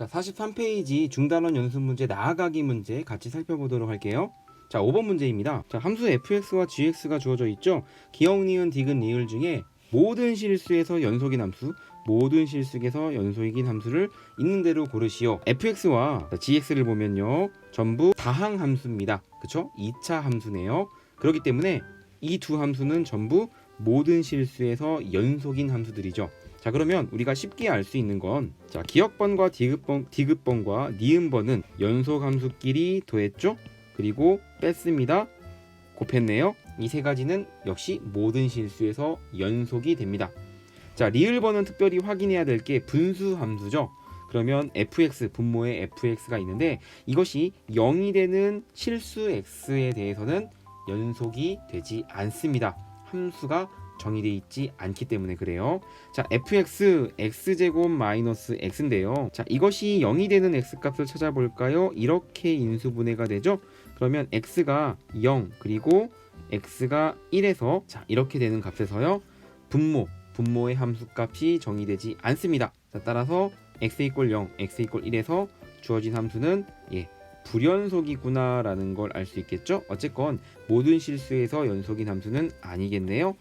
자, 43페이지 중단원 연습 문제 나아가기 문제 같이 살펴보도록 할게요. 자, 5번 문제입니다. 자, 함수 fx와 gx가 주어져 있죠. 기억, 니은, 디귿, 리을 중에 모든 실수에서 연속인 함수, 모든 실수에서 연속인 함수를 있는 대로 고르시오. fx와 gx를 보면요. 전부 다항 함수입니다. 그쵸? 2차 함수네요. 그렇기 때문에 이 두 함수는 전부 모든 실수에서 연속인 함수들이죠. 자 그러면 우리가 쉽게 알 수 있는 건 자 기억번과 디귿번, 디귿번과 니은번은 연속 함수끼리 더했죠? 그리고 뺐습니다. 곱했네요. 이 세 가지는 역시 모든 실수에서 연속이 됩니다. 자 리을번은 특별히 확인해야 될 게 분수 함수죠. 그러면 fx 분모에 fx가 있는데 이것이 0이 되는 실수 x에 대해서는 연속이 되지 않습니다. 함수가 정의되어 있지 않기 때문에 그래요. 자, fx x제곱 마이너스 x인데요. 자, 이것이 0이 되는 x 값을 찾아볼까요? 이렇게 인수분해가 되죠. 그러면 x가 0 그리고 x가 1에서 자, 이렇게 되는 값에서요. 분모, 분모의 함수 값이 정의되지 않습니다. 자, 따라서 x 이꼴 0, x 이꼴 1에서 주어진 함수는 예, 불연속이구나라는 걸 알 수 있겠죠. 어쨌건 모든 실수에서 연속인 함수는 아니겠네요.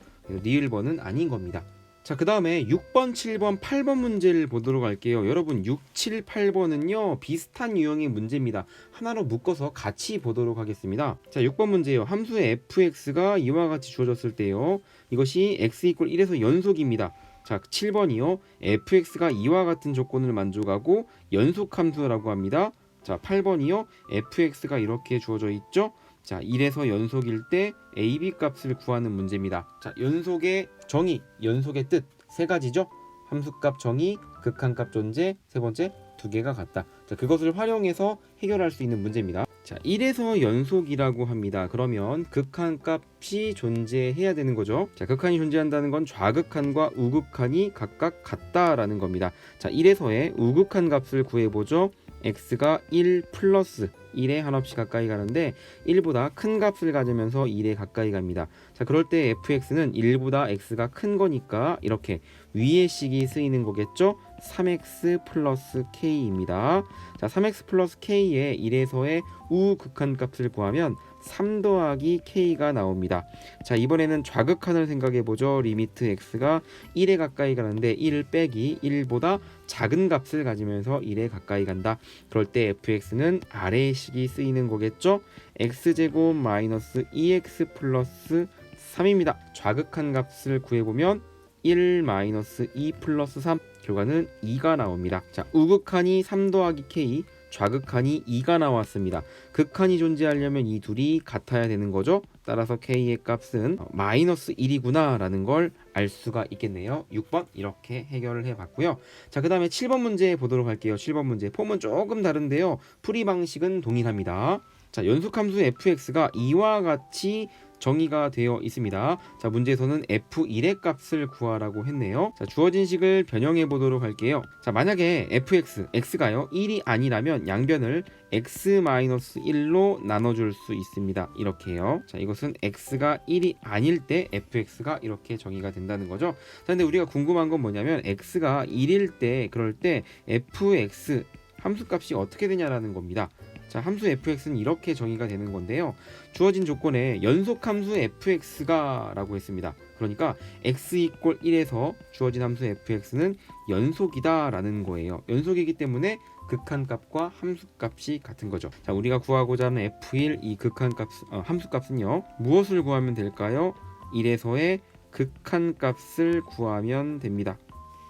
리을 번은 아닌 겁니다. 자, 그 다음에 6번, 7번, 8번 문제를 보도록 할게요. 여러분, 6, 7, 8번은요, 비슷한 유형의 문제입니다. 하나로 묶어서 같이 보도록 하겠습니다. 자, 6번 문제예요. 함수의 fx가 이와 같이 주어졌을 때요. 이것이 x 이퀄 1에서 연속입니다. 자, 7번이요. fx가 이와 같은 조건을 만족하고 연속 함수라고 합니다. 자, 8번이요. fx가 이렇게 주어져 있죠. 자, 1에서 연속일 때 AB 값을 구하는 문제입니다. 자, 연속의 정의, 연속의 뜻 세 가지죠. 함수값 정의, 극한값 존재, 세 번째 두 개가 같다. 자, 그것을 활용해서 해결할 수 있는 문제입니다. 자, 1에서 연속이라고 합니다. 그러면 극한 값이 존재해야 되는 거죠. 자, 극한이 존재한다는 건 좌극한과 우극한이 각각 같다라는 겁니다. 자, 1에서의 우극한 값을 구해보죠. X가 1 플러스 1에 한없이 가까이 가는데 1보다 큰 값을 가지면서 1에 가까이 갑니다. 자, 그럴 때 fx는 1보다 x가 큰 거니까 이렇게 위의 식이 쓰이는 거겠죠? 3x 플러스 k입니다. 자, 3x 플러스 k의 1에서의 우극한 값을 구하면 3 더하기 k가 나옵니다. 자, 이번에는 좌극한을 생각해 보죠. 리미트 x가 1에 가까이 가는데 1 빼기 1보다 작은 값을 가지면서 1에 가까이 간다. 그럴 때 fx는 아래의 식이 쓰이는 거겠죠. x제곱 마이너스 2x 플러스 3입니다. 좌극한 값을 구해보면 1 마이너스 2 플러스 3 결과는 2가 나옵니다. 자, 우극한이 3 더하기 k 좌극한이 2가 나왔습니다. 극한이 존재하려면 이 둘이 같아야 되는 거죠. 따라서 k의 값은 어, 마이너스 1이구나 라는 걸 알 수가 있겠네요. 6번 이렇게 해결을 해봤고요. 자, 그 다음에 7번 문제 보도록 할게요. 7번 문제 폼은 조금 다른데요. 풀이 방식은 동일합니다. 자, 연속함수 fx가 이와 같이 정의가 되어 있습니다. 자, 문제에서는 f1의 값을 구하라고 했네요. 자, 주어진 식을 변형해 보도록 할게요. 자, 만약에 fx, x가요, 1이 아니라면 양변을 x-1로 나눠줄 수 있습니다. 이렇게요. 자, 이것은 x가 1이 아닐 때 fx가 이렇게 정의가 된다는 거죠. 자, 근데 우리가 궁금한 건 뭐냐면 x가 1일 때, 그럴 때 fx 함수값이 어떻게 되냐라는 겁니다. 자, 함수 fx는 이렇게 정의가 되는 건데요. 주어진 조건에 연속 함수 fx가 라고 했습니다. 그러니까 x 이꼴 1에서 주어진 함수 fx는 연속이다 라는 거예요. 연속이기 때문에 극한값과 함수값이 같은 거죠. 자, 우리가 구하고자 하는 f1 이 극한값 어, 함수값은요. 무엇을 구하면 될까요? 1에서의 극한값을 구하면 됩니다.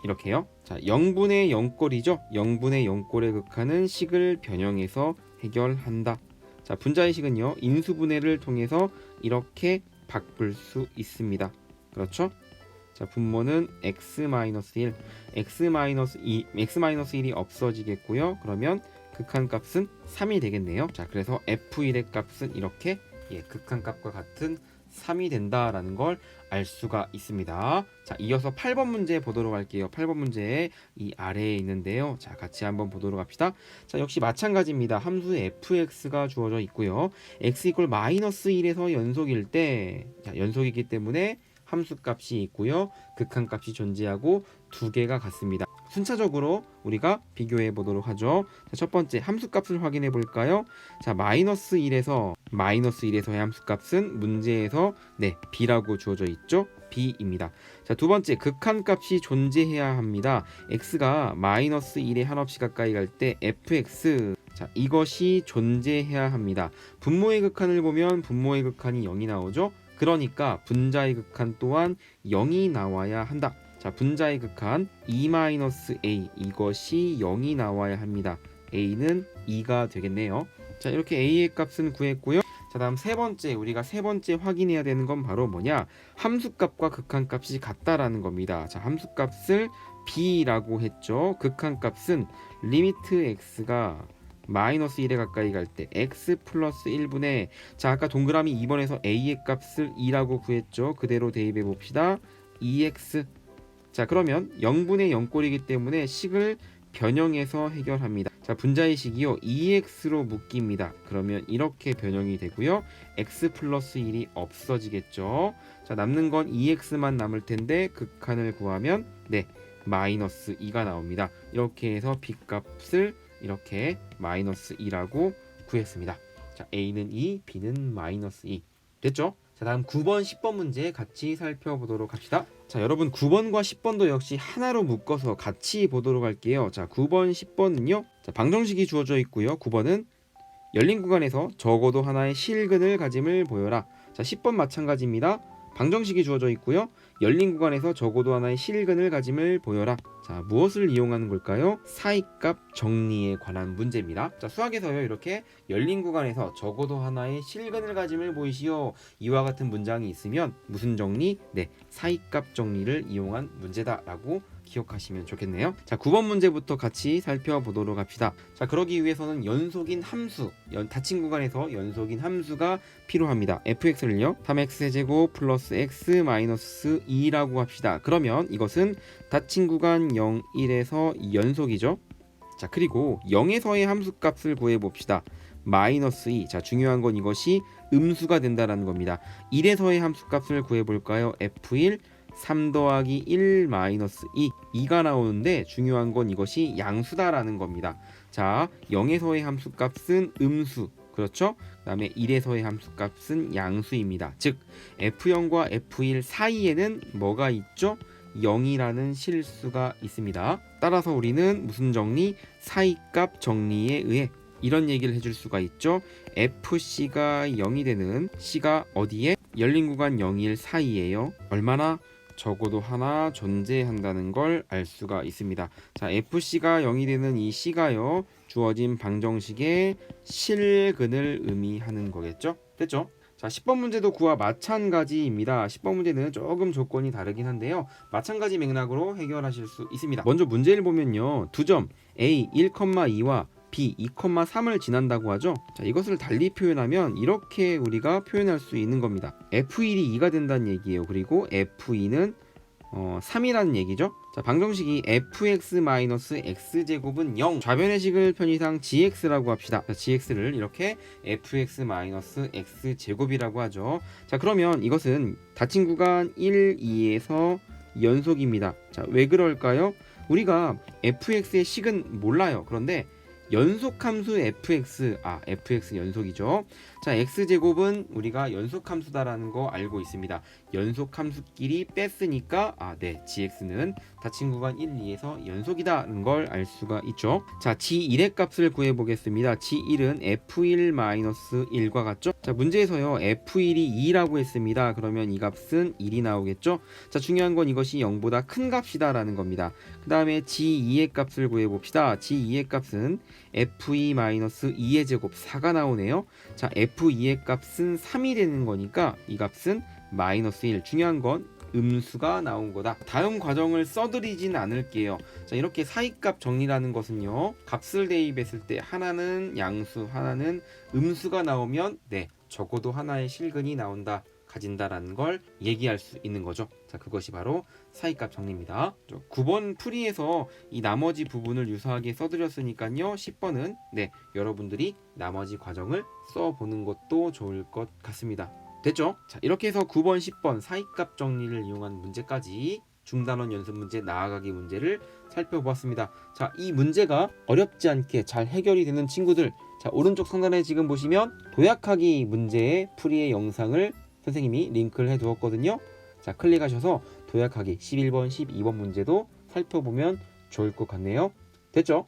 이렇게요. 자, 0분의 0꼴이죠. 0분의 0꼴의 극한은 식을 변형해서 해결한다. 자, 분자의 식은요. 인수분해를 통해서 이렇게 바꿀 수 있습니다. 그렇죠? 자, 분모는 x-1, x-2, x-1이 없어지겠고요. 그러면 극한값은 3이 되겠네요. 자, 그래서 f1의 값은 이렇게 예, 극한값과 같은 3이 된다라는 걸 알 수가 있습니다. 자, 이어서 8번 문제 보도록 할게요. 8번 문제 이 아래에 있는데요. 자, 같이 한번 보도록 합시다. 자, 역시 마찬가지입니다. 함수 fx가 주어져 있고요. x 이퀄 마이너스 1에서 연속일 때 자, 연속이기 때문에 함수 값이 있고요. 극한 값이 존재하고 두 개가 같습니다. 순차적으로 우리가 비교해 보도록 하죠. 자, 첫 번째 함수값을 확인해 볼까요? 자, 마이너스 1에서 마이너스 1에서의 함수값은 문제에서 네, b라고 주어져 있죠. b입니다. 자, 두 번째 극한값이 존재해야 합니다. x가 마이너스 1에 한없이 가까이 갈 때 fx 자, 이것이 존재해야 합니다. 분모의 극한을 보면 분모의 극한이 0이 나오죠. 그러니까 분자의 극한 또한 0이 나와야 한다. 자, 분자의 극한 2-a 이것이 0이 나와야 합니다. a는 2가 되겠네요. 자, 이렇게 a의 값은 구했고요. 자, 다음 세 번째 우리가 세 번째 확인해야 되는 건 바로 뭐냐? 함수값과 극한값이 같다라는 겁니다. 자, 함수값을 b라고 했죠. 극한값은 리미트 x가 마이너스 1에 가까이 갈 때 x 플러스 1분의 자 아까 동그라미 2번에서 a의 값을 2라고 구했죠. 그대로 대입해 봅시다. 2x 자 그러면 0분의 0꼴이기 때문에 식을 변형해서 해결합니다. 자 분자의 식이요 2x로 묶입니다. 그러면 이렇게 변형이 되고요. x 플러스 1이 없어지겠죠. 자 남는 건 2x만 남을 텐데 극한을 구하면 네 마이너스 2가 나옵니다. 이렇게 해서 b 값을 이렇게 마이너스 2라고 구했습니다. 자 a는 2, b는 마이너스 2 됐죠? 자 다음 9번, 10번 문제 같이 살펴보도록 합시다. 자 여러분 9번과 10번도 역시 하나로 묶어서 같이 보도록 할게요. 자 9번, 10번은요. 자 방정식이 주어져 있고요. 9번은 열린 구간에서 적어도 하나의 실근을 가짐을 보여라. 자 10번 마찬가지입니다. 방정식이 주어져 있고요. 열린 구간에서 적어도 하나의 실근을 가짐을 보여라. 자, 무엇을 이용하는 걸까요? 사이값 정리에 관한 문제입니다. 자, 수학에서요. 이렇게 열린 구간에서 적어도 하나의 실근을 가짐을 보이시오. 이와 같은 문장이 있으면 무슨 정리? 네, 사이값 정리를 이용한 문제다라고 기억하시면 좋겠네요. 자, 9번 문제부터 같이 살펴보도록 합시다. 자, 그러기 위해서는 연속인 함수, 연, 닫힌 구간에서 연속인 함수가 필요합니다. fx를요. 3x 세제곱 플러스 x 마이너스 2라고 합시다. 그러면 이것은 닫힌 구간 0, 1에서 연속이죠. 자, 그리고 0에서의 함수값을 구해 봅시다. 마이너스 2. 자, 중요한 건 이것이 음수가 된다라는 겁니다. 1에서의 함수값을 구해 볼까요? f1 3 더하기 1 마이너스 2 2가 나오는데 중요한 건 이것이 양수다라는 겁니다. 자, 0에서의 함수값은 음수 그렇죠? 그 다음에 1에서의 함수값은 양수입니다. 즉 f0과 f1 사이에는 뭐가 있죠? 0이라는 실수가 있습니다. 따라서 우리는 무슨 정리? 사이값 정리에 의해 이런 얘기를 해줄 수가 있죠. FC가 0이 되는 C가 어디에? 열린 구간 0일 사이에요. 얼마나? 적어도 하나 존재한다는 걸 알 수가 있습니다. 자, FC가 0이 되는 이 C가요. 주어진 방정식의 실근을 의미하는 거겠죠? 됐죠? 자, 10번 문제도 구와 마찬가지입니다. 10번 문제는 조금 조건이 다르긴 한데요. 마찬가지 맥락으로 해결하실 수 있습니다. 먼저 문제를 보면요. 두 점 A 1,2와 B 2,3을 지난다고 하죠. 자, 이것을 달리 표현하면 이렇게 우리가 표현할 수 있는 겁니다. F1이 2가 된다는 얘기예요. 그리고 F2는 어, 3이라는 얘기죠. 자, 방정식이 fx-x제곱은 0. 좌변의 식을 편의상 gx라고 합시다. 자, gx를 이렇게 fx-x제곱이라고 하죠. 자, 그러면 이것은 닫힌 구간 1, 2에서 연속입니다. 자, 왜 그럴까요? 우리가 fx의 식은 몰라요. 그런데 연속함수 fx 아 fx 연속이죠. 자 x 제곱은 우리가 연속함수다라는 거 알고 있습니다. 연속 함수끼리 뺐으니까 아 네 gx는 닫힌 구간 1, 2에서 연속이다는 걸 알 수가 있죠. 자 g1의 값을 구해 보겠습니다. g1은 f1-1과 같죠? 자 문제에서요 f1이 2라고 했습니다. 그러면 이 값은 1이 나오겠죠? 자 중요한 건 이것이 0보다 큰 값이다라는 겁니다. 그 다음에 g2의 값을 구해 봅시다. g2의 값은 f2-2의 제곱 4가 나오네요. 자, f2의 값은 3이 되는 거니까 이 값은 마이너스 1. 중요한 건 음수가 나온 거다. 다음 과정을 써드리진 않을게요. 자, 이렇게 사이값 정리라는 것은요. 값을 대입했을 때 하나는 양수, 하나는 음수가 나오면 네, 적어도 하나의 실근이 나온다. 가진다라는 걸 얘기할 수 있는 거죠. 자, 그것이 바로 사이값 정리입니다. 9번 풀이에서 이 나머지 부분을 유사하게 써드렸으니까요. 10번은 네, 여러분들이 나머지 과정을 써보는 것도 좋을 것 같습니다. 됐죠? 자, 이렇게 해서 9번, 10번 사이값 정리를 이용한 문제까지 중단원 연습 문제 나아가기 문제를 살펴보았습니다. 자, 이 문제가 어렵지 않게 잘 해결이 되는 친구들, 자, 오른쪽 상단에 지금 보시면 도약하기 문제의 풀이의 영상을 선생님이 링크를 해 두었거든요. 자, 클릭하셔서 도약하기 11번, 12번 문제도 살펴보면 좋을 것 같네요. 됐죠?